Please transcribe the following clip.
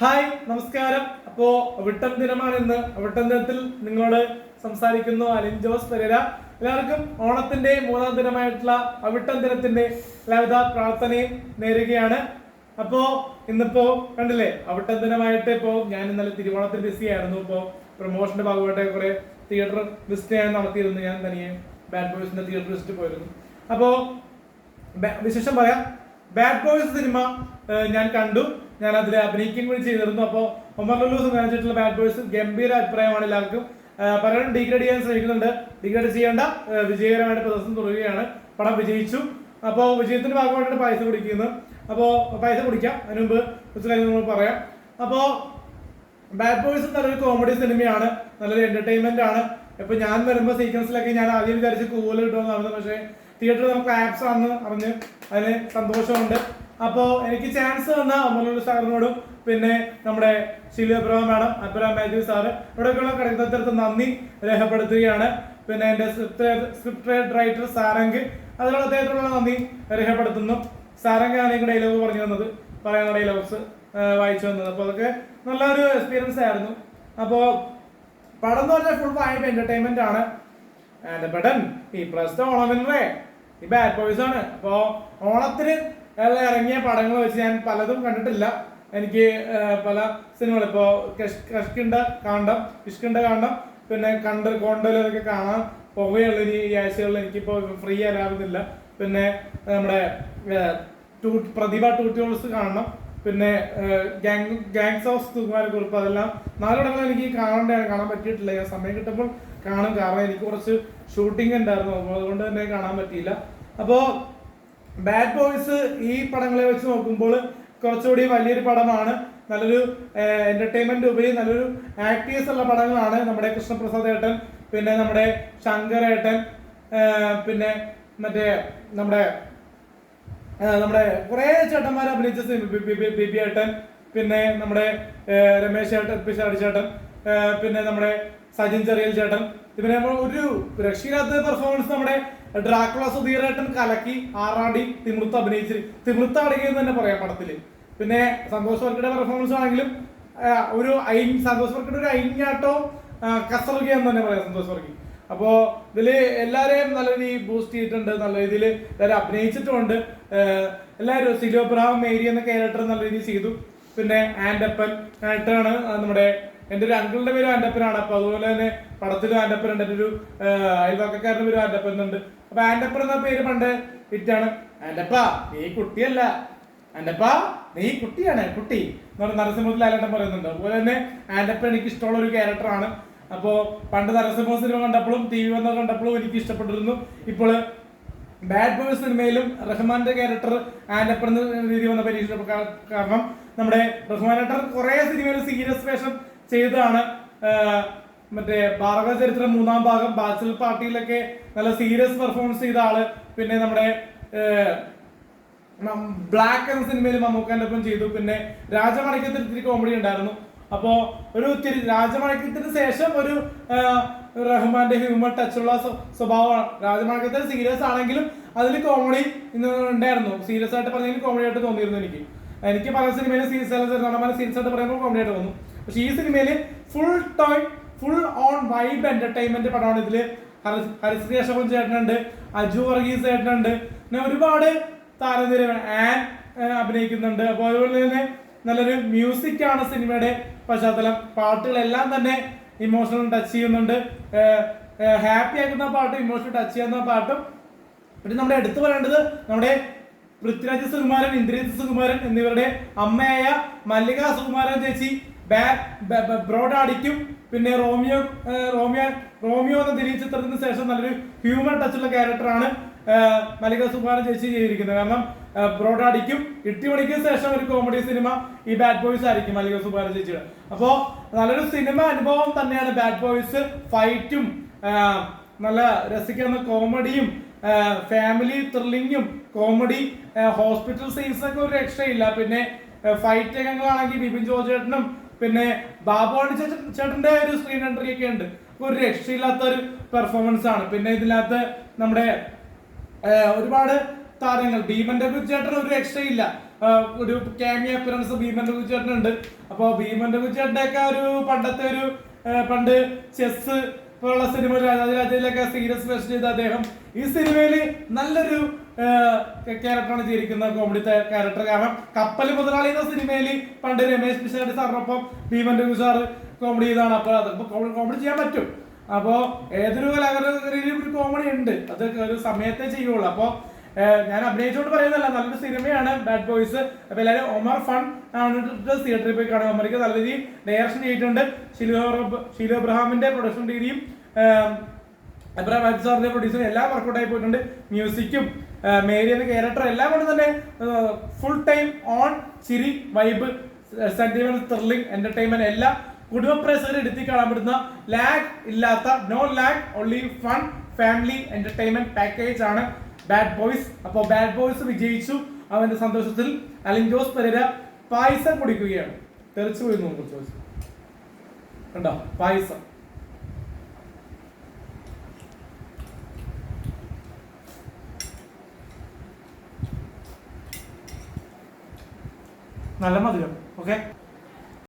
Hi നമസ്കാരം. അപ്പോ വിട്ടം ദിനമാണ് ഇന്ന്. വിട്ടം ദിനത്തിൽ നിങ്ങളോട് സംസാരിക്കുന്നു അലിൻ ജോസ് പെരേര. എല്ലാവർക്കും ഓണത്തിന്റെ മൂന്നാം ദിനമായിട്ടുള്ള അവിട്ടം ദിനത്തിന്റെ എല്ലാവിധ പ്രാർത്ഥനയും നേരുകയാണ്. അപ്പോ ഇന്നിപ്പോ കണ്ടില്ലേ അവിട്ടം ദിനമായിട്ട് ഇപ്പോ ഞാൻ ഇന്നലെ തിരുവോണത്തിൽ ബിസി ആയിരുന്നു. ഇപ്പോ പ്രൊമോഷന്റെ ഭാഗമായിട്ട് കുറെ തിയേറ്റർ വിസിറ്റ് ഞാൻ നടത്തിയിരുന്നു. ഞാൻ തനിയെ ബാഡ് ബോയ്സിന്റെ തിയേറ്റർ വിസിറ്റ് പോയിരുന്നു. അപ്പോ വിശേഷം പറയാം. ബാഡ് ബോയ്സ് സിനിമ ഞാൻ കണ്ടു. ഞാൻ അതിൽ അഭിനയിക്കുകയും കൂടി ചെയ്തിരുന്നു. അപ്പോൾ ഒമർ ലുലു സംബന്ധിച്ചിട്ടുള്ള ബാഡ് ബോയ്സ് ഗംഭീര അഭിപ്രായമാണ് എല്ലാവർക്കും. പലരും ഡിഗ്രേഡ് ചെയ്യാൻ ശ്രമിക്കുന്നുണ്ട്. ഡിഗ്രേഡ് ചെയ്യേണ്ട വിജയകരമായിട്ട് പ്രദർശനം തുടരുകയാണ്. പടം വിജയിച്ചു. അപ്പോൾ വിജയത്തിന്റെ ഭാഗമായിട്ടാണ് പൈസ കുടിക്കുന്നത്. അപ്പോൾ പൈസ കുടിക്കാം. അതിന് മുമ്പ് കുറച്ച് കാര്യങ്ങൾ നമ്മൾ പറയാം. അപ്പോൾ ബാഡ് ബോയ്സ് നല്ലൊരു കോമഡി സിനിമയാണ് നല്ലൊരു എന്റർടൈൻമെന്റ് ആണ്. ഇപ്പൊ ഞാൻ വരുമ്പോൾ സീക്വൻസിലൊക്കെ ഞാൻ ആദ്യം വിചാരിച്ച് കൂവൽ കിട്ടുമെന്നാണ് പക്ഷേ തിയേറ്ററിൽ നമുക്ക് ആപ്സ് ആണെന്ന് അറിഞ്ഞ് അതിന് സന്തോഷമുണ്ട്. അപ്പോൾ എനിക്ക് ചാൻസ് തന്ന അമലുൽ സാറിനോടും പിന്നെ നമ്മുടെ Shilu Abraham madam Abraham Mathew sir ഇവിടെയൊക്കെയുള്ള ഘടകത്തിനടുത്ത് നന്ദി രേഖപ്പെടുത്തുകയാണ്. പിന്നെ എന്റെ സ്ക്രിപ്റ്റ് റൈറ്റർ സാരംഗ് അതിനുള്ള അദ്ദേഹത്തിനുള്ള നന്ദി രേഖപ്പെടുത്തുന്നു. സാരംഗാണ് എനിക്ക് ഡയലോഗ് പറഞ്ഞു തന്നത് പറയാനുള്ള ഡയലോഗ്സ് വായിച്ചു തന്നത്. അപ്പോൾ അതൊക്കെ നല്ലൊരു എക്സ്പീരിയൻസ് ആയിരുന്നു. അപ്പോൾ പടം എന്ന് പറഞ്ഞാൽ ഫുൾ വായ്പ എന്റർടൈൻമെന്റ് ആണ്. ഈ പ്രസ്ത ഓണമിനറേ ഈ ബാഡ് ബോയ്സ് ആണ്. അപ്പോൾ ഓണത്തിന് ഉള്ള ഇറങ്ങിയ പടങ്ങൾ വെച്ച് ഞാൻ പലതും കണ്ടിട്ടില്ല. എനിക്ക് പല സിനിമകൾ. ഇപ്പോൾ കഷ്കിണ്ട കാണ്ടം കിഷ്കിണ്ട കാണ്ടം പിന്നെ കണ്ട് കോണ്ടലൊക്കെ കാണാൻ പോവുകയുള്ള. ഇനി ഈ ആഴ്ചകളിൽ എനിക്കിപ്പോൾ ഫ്രീ ആരാകുന്നില്ല. പിന്നെ നമ്മുടെ ടൂ- പ്രതിഭ ടൂറ്റോൾസ് കാണണം. പിന്നെ ഗാങ് ഗാങ്സ് ഓഫ് സുകുമാരക്കുറിപ്പ് അതെല്ലാം നാലിടങ്ങളിൽ എനിക്ക് കാണേണ്ടതാണ് കാണാൻ പറ്റിയിട്ടില്ല. ഞാൻ സമയം കിട്ടുമ്പോൾ കാണും. കാരണം എനിക്ക് കുറച്ച് ഷൂട്ടിംഗ് ഉണ്ടായിരുന്നു. അതുകൊണ്ട് തന്നെ കാണാൻ പറ്റിയില്ല. അപ്പോൾ ബാഡ് ബോയ്സ് ഈ പടങ്ങളെ വെച്ച് നോക്കുമ്പോൾ കുറച്ചുകൂടി വലിയൊരു പടമാണ്. നല്ലൊരു എന്റർടൈൻമെന്റ് ഉപരി നല്ലൊരു ആക്ടേഴ്സ് ഉള്ള പടങ്ങളാണ് നമ്മുടെ കൃഷ്ണപ്രസാദ് ഏട്ടൻ പിന്നെ നമ്മുടെ ശങ്കർ ഏട്ടൻ പിന്നെ മറ്റേ നമ്മുടെ നമ്മുടെ കുറേ ചേട്ടന്മാർ അഭിനയിച്ച ബിബി ഏട്ടൻ പിന്നെ നമ്മുടെ രമേശ് ഏട്ടൻ പിഷാടി ചേട്ടൻ പിന്നെ നമ്മുടെ സജിൻ ചെറിയൽ ചേട്ടൻ. ഇവരെ ഒരു രക്ഷയില്ലാത്ത പെർഫോമൻസ് നമ്മുടെ ഡ്രാക്കുള സുധീരേട്ടൻ കലക്കി ആറാടി തിമിർത്ത് അഭിനയിച്ച് തിമിർത്ത് അടങ്ങിയെന്ന് തന്നെ പറയാം പടത്തിൽ പിന്നെ സന്തോഷ് വർക്കിയുടെ പെർഫോമൻസ് ആണെങ്കിലും ഒരു ഐ സന്തോഷ് വർക്കിയുടെ ഒരു ഐഞ്ഞാട്ടോ കസറുകയെന്ന് തന്നെ പറയാം സന്തോഷ് വർക്കി. അപ്പോ ഇതിൽ എല്ലാരെയും നല്ല രീതിയിൽ ബൂസ്റ്റ് ചെയ്തിട്ടുണ്ട് നല്ല രീതിയിൽ എല്ലാവരും അഭിനയിച്ചിട്ടുമുണ്ട്. എല്ലാവരും സിലോ അബ്രഹാം മേരി എന്ന ക്യാരക്ടർ നല്ല രീതിയിൽ ചെയ്തു. പിന്നെ ആൻഡപ്പൻ ആയിട്ടാണ് നമ്മുടെ എന്റെ ഒരു അങ്കിളിന്റെ പേര് ആൻഡപ്പനാണ്. അപ്പൊ അതുപോലെ തന്നെ പടത്തിലും ആൻഡപ്പൻ ഉണ്ട്. എന്റെ ഒരു അയൽവക്കക്കാരന്റെ പേര് ആൻഡപ്പൻ ഉണ്ട്. അപ്പൊ ആന്റപ്പർ എന്ന പേര് പണ്ട്? ഹിറ്റാണ് ആൻഡപ്പ നീ കുട്ടിയല്ല. ആൻഡപ്പ നീ കുട്ടിയാണ് കുട്ടി. എന്ന് പറഞ്ഞ നരസിംഹത്തിൽ ലാലേട്ടൻ പറയുന്നുണ്ട്. അതുപോലെ തന്നെ ആന്റപ്പ എനിക്ക് ഇഷ്ടമുള്ള ഒരു ക്യാരക്ടറാണ്. അപ്പോ പണ്ട് നരസിംഹ സിനിമ കണ്ടപ്പോഴും ടി വി വന്ന കണ്ടപ്പോഴും എനിക്ക് ഇഷ്ടപ്പെട്ടിരുന്നു ഇപ്പോൾ ബാഡ് ബോയ് സിനിമയിലും റഹ്മാന്റെ ക്യാരക്ടർ ആൻഡപ്പർ എന്ന രീതി വന്ന പരീക്ഷ കാരണം നമ്മുടെ റഹ്മാൻ ഏട്ടൻ കുറെ സിനിമയിൽ സീരിയസ് വേഷം ചെയ്തതാണ്. മറ്റേ ഭാരത ചരിത്രം മൂന്നാം ഭാഗം ബാച്ചലർ പാർട്ടിയിലൊക്കെ നല്ല സീരിയസ് പെർഫോമൻസ് ചെയ്ത ആൾ പിന്നെ നമ്മുടെ ബ്ലാക്ക് എന്ന സിനിമയിൽ മമ്മൂക്കാന്റെ ഒപ്പം ചെയ്തു. പിന്നെ രാജമണിക്കത്തിൽ ഇത്തിരി കോമഡി ഉണ്ടായിരുന്നു. അപ്പോ ഒരു ഇത്തിരി രാജമണിക്കത്തിന് ശേഷം ഒരു റഹ്മാന്റെ ഹ്യൂമർ ടച്ച് ഉള്ള സ്വഭാവമാണ്. രാജമണിക്കത്തിൽ സീരിയസ് ആണെങ്കിലും അതിൽ കോമഡി ഉണ്ടായിരുന്നു. സീരിയസ് ആയിട്ട് പറഞ്ഞെങ്കിൽ കോമഡി ആയിട്ട് തോന്നിയിരുന്നു എനിക്ക്. എനിക്ക് പല സിനിമയിലും സീരിയസ് നടന്മാരെ സീരിയസ് ആയിട്ട് പറയുമ്പോൾ കോമഡി ആയിട്ട് തോന്നും. പക്ഷെ ഈ സിനിമയിൽ full time full on vibe entertainment പടമാണ് ഇതിൽ. ഹരി- ഹരിശ്രീ ചേട്ടനുണ്ട് അജു വർഗീസ് ചേട്ടനുണ്ട് പിന്നെ ഒരുപാട് താരനിര ആൻ അഭിനയിക്കുന്നുണ്ട്. അപ്പോൾ അതുപോലെ തന്നെ നല്ലൊരു മ്യൂസിക് ആണ് സിനിമയുടെ പശ്ചാത്തലം. പാട്ടുകളെല്ലാം തന്നെ ഇമോഷണൽ ടച്ച് ചെയ്യുന്നുണ്ട്. ഹാപ്പി ആക്കുന്ന പാട്ടും ഇമോഷണൽ ടച്ച് ചെയ്യുന്ന പാട്ടും. പിന്നെ നമ്മുടെ എടുത്തു പറയേണ്ടത് നമ്മുടെ പൃഥ്വിരാജ് സുകുമാരൻ ഇന്ദ്രജിത് സുകുമാരൻ എന്നിവരുടെ അമ്മയായ മല്ലിക സുകുമാരൻ ചേച്ചി ബ്രോഡ് ബ്രോഡാഡിക്കും പിന്നെ റോമിയോ റോമിയോ റോമിയോ എന്ന ദിലീപ് ചിത്രത്തിന് ശേഷം നല്ലൊരു ഹ്യൂമർ ഉള്ള ക്യാരക്ടറാണ് മലിക സുബാന ചേച്ചി ചെയ്തിരിക്കുന്നത്. കാരണം ബ്രോഡാടിക്കും ഇട്ടിമണിക്കും ശേഷം ഒരു കോമഡി സിനിമ ഈ ബാഡ് ബോയ്സ് ആയിരിക്കും മലിക സുബാന ചേച്ചിയുടെ. അപ്പോ നല്ലൊരു സിനിമ അനുഭവം തന്നെയാണ് ബാഡ് ബോയ്സ് ഫൈറ്റും നല്ല രസിക്കുന്ന കോമഡിയും ഫാമിലി ത്രില്ലിങ്ങും കോമഡി ഹോസ്പിറ്റൽ സീൻസൊക്കെ ഒരു രക്ഷയില്ല പിന്നെ ഫൈറ്റ് രംഗങ്ങളാണെങ്കിൽ ബിപിൻ ജോർജ് ചേട്ടനും പിന്നെ ബാബുവാണി ചേട്ടന്റെ ഒരു സ്ക്രീൻ എൻട്രി ഒക്കെ ഉണ്ട്. ഒരു രക്ഷയില്ലാത്ത ഒരു പെർഫോമൻസ് ആണ്. പിന്നെ ഇതിനകത്ത് നമ്മുടെ ഒരുപാട് താരങ്ങൾ. ഭീമന്റെ ചേട്ടൻ ഒരു രക്ഷയില്ല. ഒരു ക്യാമിയ അപ്പിയറൻസ് ഭീമന്റെ കുച്ചേട്ടനുണ്ട് അപ്പൊ ഭീമന്റെ കുച്ചേട്ടന്റെ ഒക്കെ ഒരു പണ്ടത്തെ ഒരു പണ്ട് ചെസ് പോലുള്ള സിനിമ രാജാതിരാജയിലൊക്കെ സീരിയസ് ഫെസ്റ്റ് ചെയ്ത അദ്ദേഹം ഈ സിനിമയിൽ നല്ലൊരു ക്യാരക്ടറാണ് ചെയ്തിരിക്കുന്ന കോമഡി ക്യാരക്ടർ കാരണം കപ്പൽ മുതലാളി എന്ന സിനിമയിൽ പണ്ട് രമേശ് പിഷാരി സാറിനൊപ്പം ഭീമൻ രഘു സാർ കോമഡി ചെയ്താണ്. അപ്പോൾ അത് കോമഡി ചെയ്യാൻ പറ്റും. അപ്പോൾ ഏതൊരു കലാകാരയിലും ഒരു കോമഡി ഉണ്ട്. അത് ഒരു സമയത്തെ ചെയ്യുള്ളൂ. അപ്പോൾ ഞാൻ അഭിനയിച്ചുകൊണ്ട് പറയുന്നതല്ല. നല്ലൊരു സിനിമയാണ് ബാഡ് ബോയ്സ് അപ്പൊ എല്ലാവരും ഒമർ ഫൺ ആണ് തിയേറ്ററിൽ പോയി കാണുക. ഒമർക്ക് നല്ല രീതിയിൽ ഡയറക്ഷൻ ചെയ്തിട്ടുണ്ട്. ഷിലോ ഷിലോ അബ്രഹാമിന്റെ പ്രൊഡക്ഷൻ രീതിയും അബ്രഹാം സാറിന്റെ പ്രൊഡ്യൂസറും എല്ലാം വർക്കൗട്ട് ആയി പോയിട്ടുണ്ട്. മ്യൂസിക്കും മേരി എന്ന ക്യാരക്ടർ എല്ലാം കൊണ്ട് തന്നെ ഫുൾ ടൈം ഓൺ ചിരി വൈബ് സെന്റിമെന്റ് ത്രില്ലിംഗ് എന്റർടൈൻമെന്റ് എല്ലാം കുടുംബ പ്രേക്ഷകർ എടുത്തി കാണാൻ പറ്റുന്ന ലാഗ് ഇല്ലാത്ത no lag only fun family entertainment package ആണ് ബാഡ് ബോയ്സ് അപ്പോൾ ബാഡ് ബോയ്സ് വിജയിച്ചു. അവന്റെ സന്തോഷത്തിൽ അലിൻ ജോസ് പെരേര പായസം കുടിക്കുകയാണ്. തെറിച്ചു പോയി നോക്കും ചോദിച്ചു കണ്ടോ? പായസം. നല്ല മധുരം ഓക്കെ?